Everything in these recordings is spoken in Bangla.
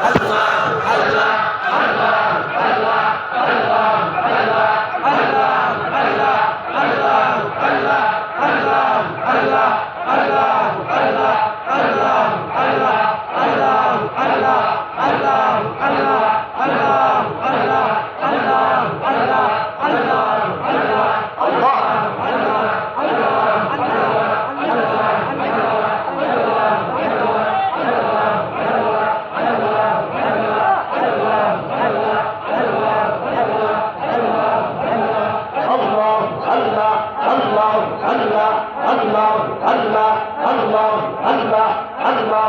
আল্লাহ।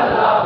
Allah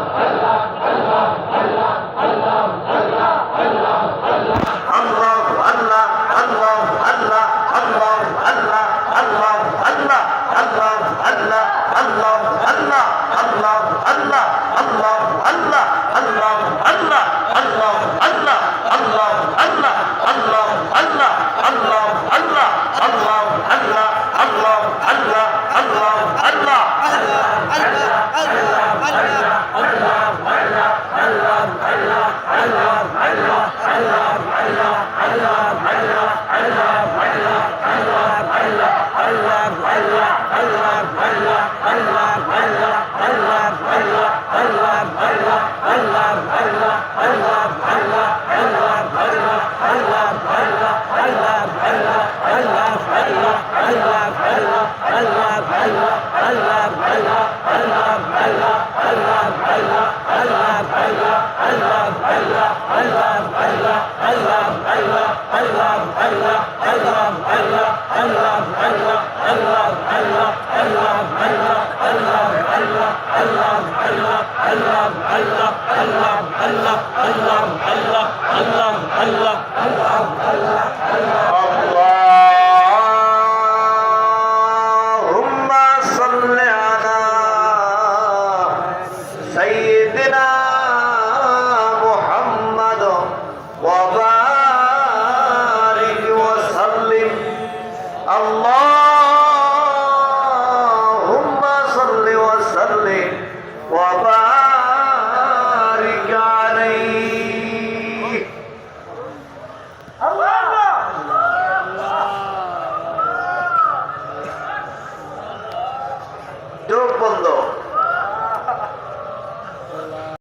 আল্লাহ আল্লাহ আল্লাহ আল্লাহ আল্লাহ আল্লাহ আল্লাহ اللهم صل وسلم وبارك